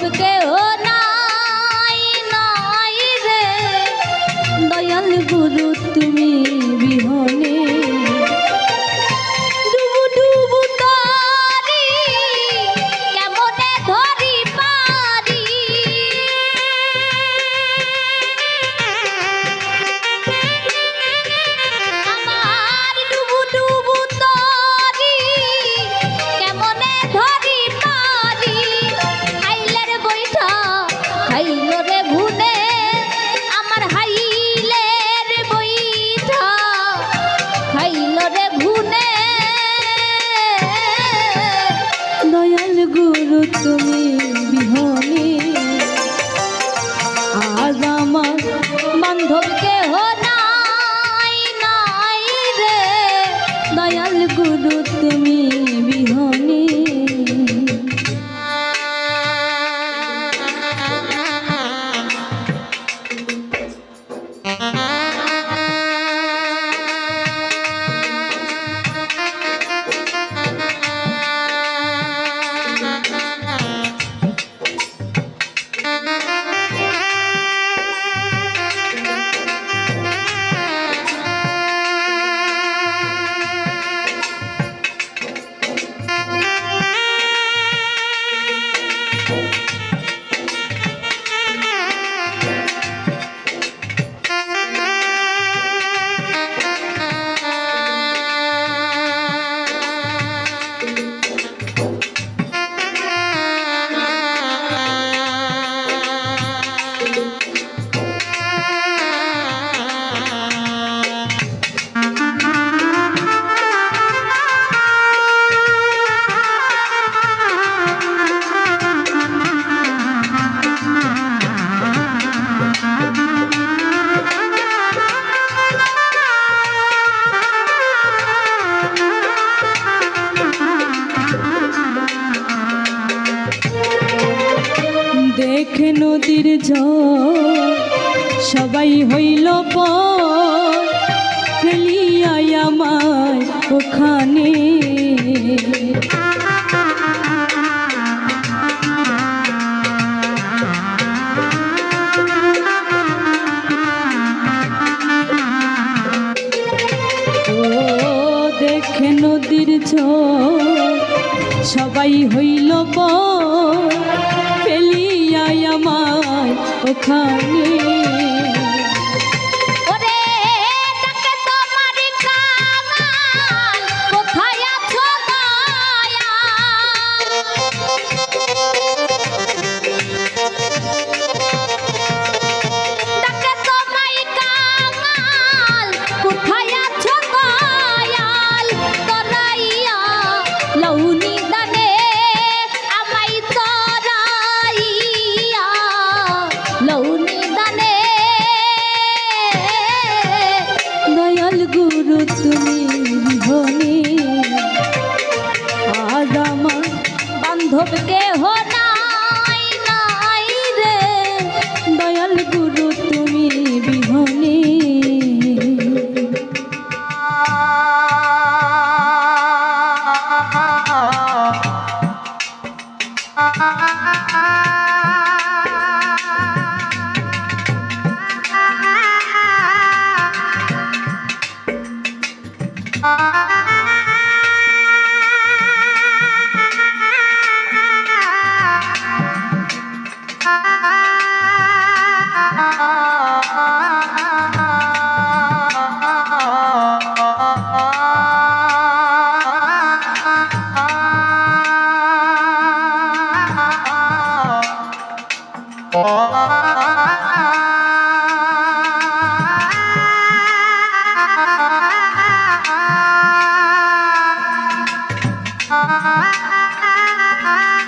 the day. সবাই হইল পেলিয়ায় আমায় ওখানে। होब के हो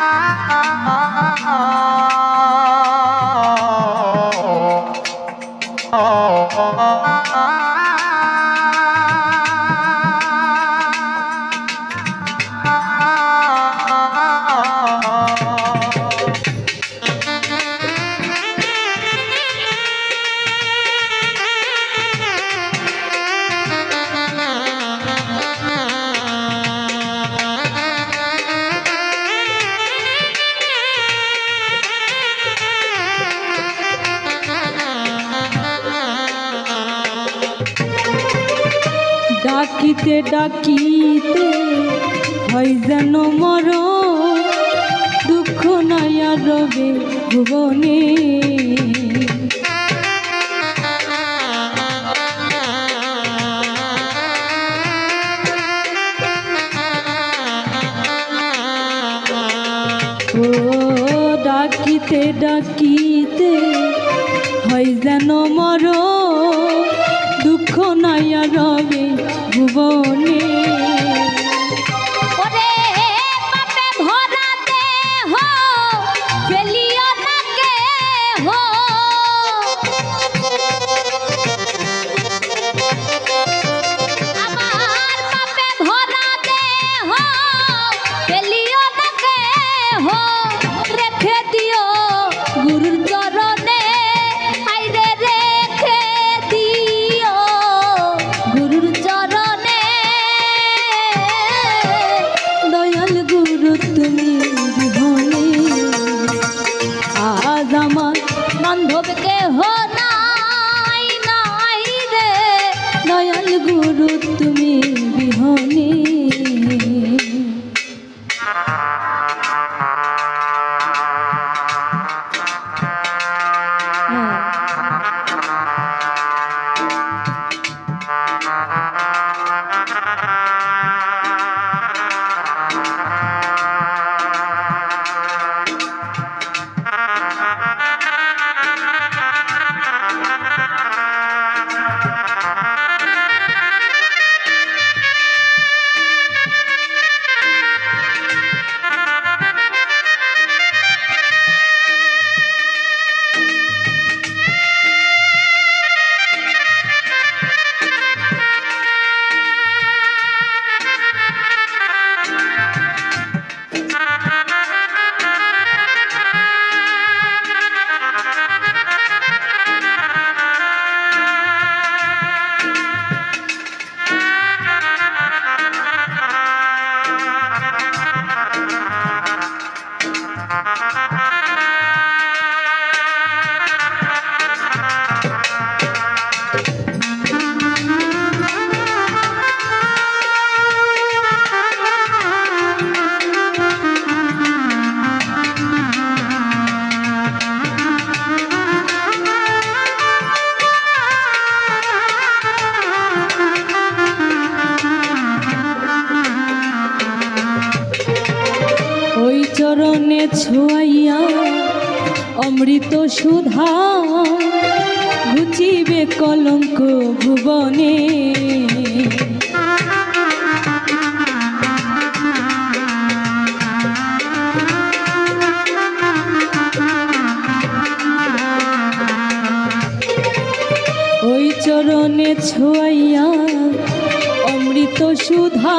ডাকিতে ডাকিতে হয় যেন মর দুঃখ নয়া রবে ভুবনে। ডাকিতে ডাকিতে হয় যেন মর দুঃখ নয়া রবে ভুবনে। চরণে ছোয়াইয়া অমৃত সুধা ঘুচিবে কলঙ্ক ভুবনে। ওই চরণে ছোয়াইয়া অমৃত সুধা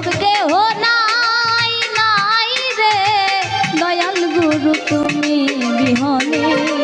দেহ নাই নাই রে। দয়াল গুরু তুমি বিহনে।